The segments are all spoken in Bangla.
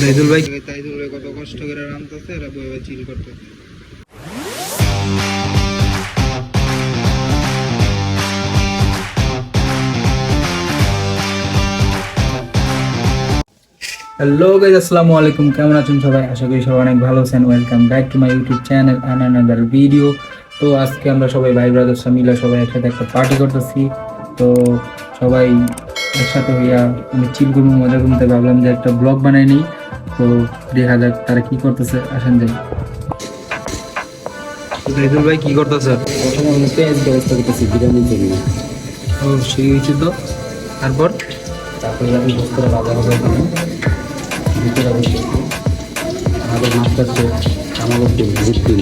তাইদুল ভাই? তাইদুল ভাই কত কষ্ট করে রান্তাছে এরা বইবে চিল করতেছে। হ্যালো গাইজ আসসালামু আলাইকুম। কেমন আছেন সবাই? আশা করি সবাই অনেক ভালো আছেন। Welcome back to my YouTube channel and another video তো আজকে আমরা সবাই ভাই ব্রাদার্স মিলে সবাই একসাথে একটা পার্টি করতেছি। তো সবাই একসাথে হইয়া আমি চিল করব মজা করতে ভাবলাম যে একটা ব্লগ বানাই নিই। তো দেখা যাক তারা কি করতেছে আসেন যাই। ভাই কি করতেছে? প্রথমে আমি পেঁয়াজ ব্যবস্থা করতেছি বিরিয়ানির জন্য ও সেই হয়েছে তো। তারপর? তারপরে আমি বস্তুটা ভাজা হবে এখানে। ভিতরে অবশ্যই আমাদের হচ্ছে আমাদের দেখতে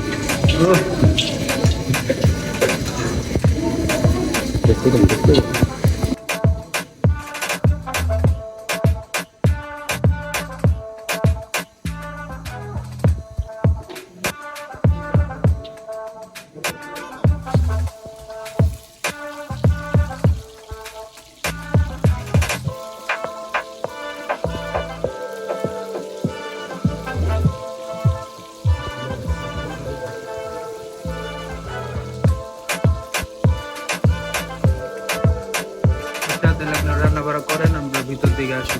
দেখতে? করেন আমরা ভিতর দিকে আসি।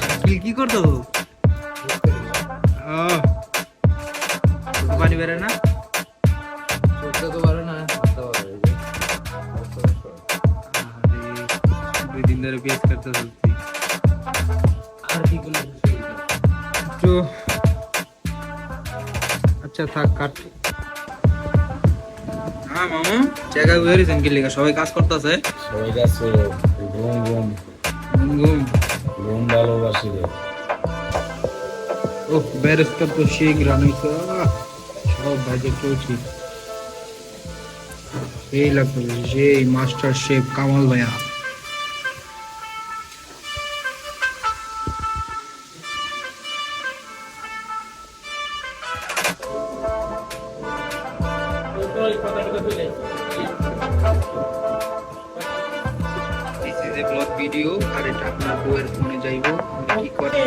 শাকিল কি করতো? পানি বেড়ে না? দুই দিন ধরে চলছি একটু আচ্ছা থাক কাট হ্যাঁ মামু। জায়গা বেরিয়েছেন কি লেখা সবাই কাজ করতেছে। সবাই কাজ করো ঘুম। ঘুম ঘুম। ঘুম ভালোবাসি রে। ও ব্যারিস্টার তো সেই গ্রাম সব ভাইজে চলছি সেই লাগতো সেই মাস্টার শেফ কামাল ভাইয়া। This is a vlog video আর এটা আপনার বউয়ের ফোনে যাইবো কি করে?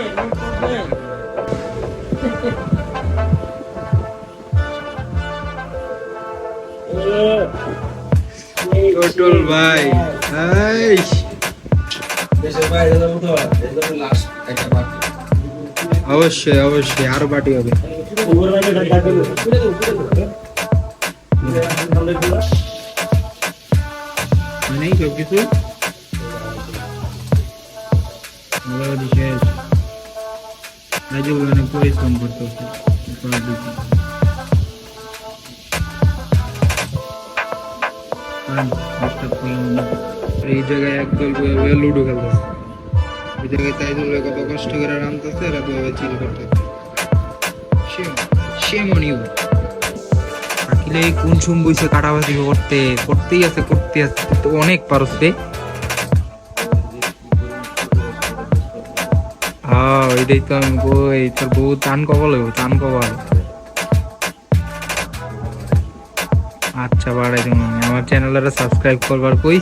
টোটল ভাই। এই। দেশের বাইরে যাব তো এই জন্য লাস্ট একটা বাকি অবশ্যই অবশ্যই আরও পার্টি হবে। নেই সব কিছু মোটামুটি শেষ রাজু অনেক পরিশ্রম করতে হচ্ছে এই জায়গায় একদল লুডো খেলতেছে এই জায়গায় তাই কত কষ্ট করে রানতেছে এরা বয়ে চিল করতেছে shame on you. আকিলে কোন সুম বইছে করতে? করতেই আছে করতে আছে। তো অনেক হ্যাঁ ওইটাই তো আমি বই তোর বউ টান কবল হইব টান কবল আচ্ছা বাড়াই তুমি আমি। আমার চ্যানেলটা সাবস্ক্রাইব করবার কই?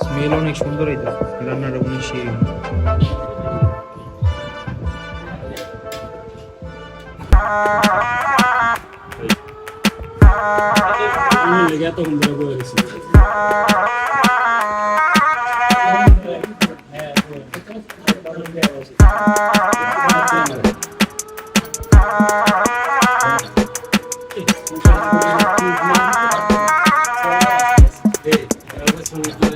স্মেল অনেক সুন্দর হইতো রান্নাটা উনি সে হ্যাঁ। Hey.